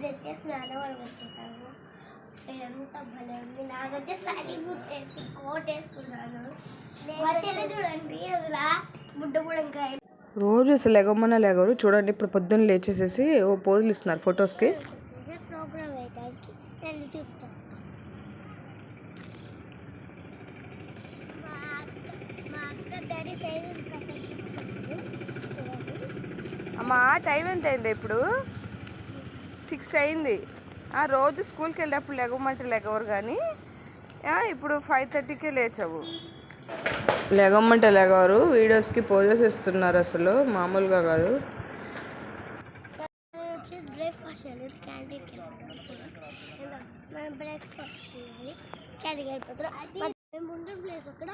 Brush వచ్చేసాను ఎంత భలే ఉంది. నాకైతే సారీ గుట్టేసి కోట్ వేసుకున్నాను. చెల్లి చూడండి అసలు బుడ్డ బుడంకాయ రోజు అసలు లెగమన్నా లేగరు. చూడండి ఇప్పుడు పొద్దున్న లేచేసేసి ఓ పోజులు ఇస్తున్నారు ఫొటోస్కి ప్రోగ్రామ్ వేయడానికి. చూపుతాను అమ్మా టైం ఎంత అయింది ఇప్పుడు? సిక్స్ అయింది. ఆ, రోజు స్కూల్కి వెళ్ళేటప్పుడు లెగమంటే లెగవరు కానీ ఆ, ఇప్పుడు ఫైవ్ థర్టీకే లేచావు. లెగమంటే లెగవరు వీడియోస్కి పోజెస్ ఇస్తున్నారు అసలు మామూలుగా కాదు. ప్లేస్ అక్కడ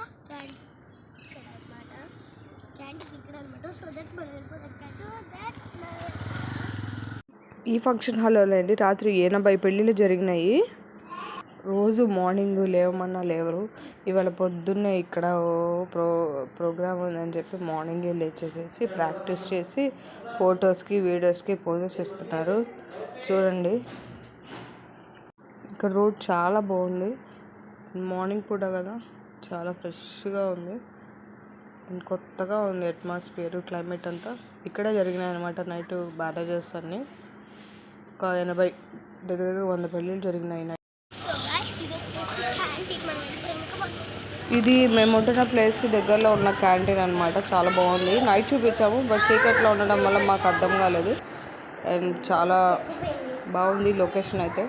క్యాంటీన్ ఇక్కడ అనమాట సో దట్ మనం వెళ్ళిపోతాం దట్ ఈ ఫంక్షన్ హాల్లో అండి. రాత్రి ఎనభై పెళ్ళిళ్ళు జరిగినాయి. రోజు మార్నింగ్ లేవమన్నా లేవరు. ఇవాళ పొద్దున్నే ఇక్కడ ఓ ప్రో ప్రోగ్రామ్ ఉందని చెప్పి మార్నింగే లేచేసేసి ప్రాక్టీస్ చేసి ఫొటోస్కి వీడియోస్కి పోజెస్ ఇస్తున్నారు. చూడండి. ఇక్కడ రోడ్ చాలా బాగుంది. మార్నింగ్ పూట కదా చాలా ఫ్రెష్గా ఉంది. అండ్ కొత్తగా ఉంది అట్మాస్ఫియర్ క్లైమేట్ అంతా. ఇక్కడే జరిగినాయి అనమాట నైట్ మ్యారేజెస్ అన్నీ. ఒక ఎనభై దగ్గర దగ్గర వంద పెళ్ళిళ్ళు జరిగినాయి. ఇది మేము ఉంటున్న ప్లేస్కి దగ్గరలో ఉన్న క్యాంటీన్ అనమాట చాలా బాగుంది. నైట్ చూపించాము బట్ చీకట్లో ఉండడం వల్ల మాకు అర్థం కాలేదు. అండ్ చాలా బాగుంది లొకేషన్ అయితే.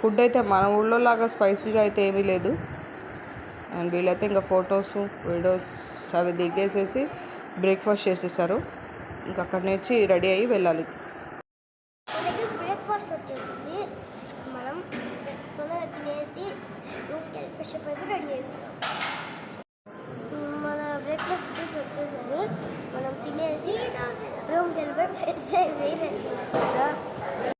ఫుడ్ అయితే మన ఊళ్ళో లాగా స్పైసీగా అయితే ఏమీ లేదు. అండ్ వీళ్ళైతే ఇంకా ఫొటోస్ వీడియోస్ అవి దిగేసేసి బ్రేక్ఫాస్ట్ చేసేసారు. ఇంకా అక్కడి నుంచి రెడీ అయ్యి వెళ్ళాలి. దగ్గర వచ్చేసింది. మనం తొందరగా తినేసి రూమ్కి వెళ్ళి ఫ్రెష్ అప్ అయిపోయి రెడీ అయిపోతాం మన బ్రేక్ఫాస్ట్ వచ్చేసి వచ్చేసింది. మనం తినేసి రూమ్కి వెళ్ళిపోయి ఫ్రెష్ అయిపోయి రెడీ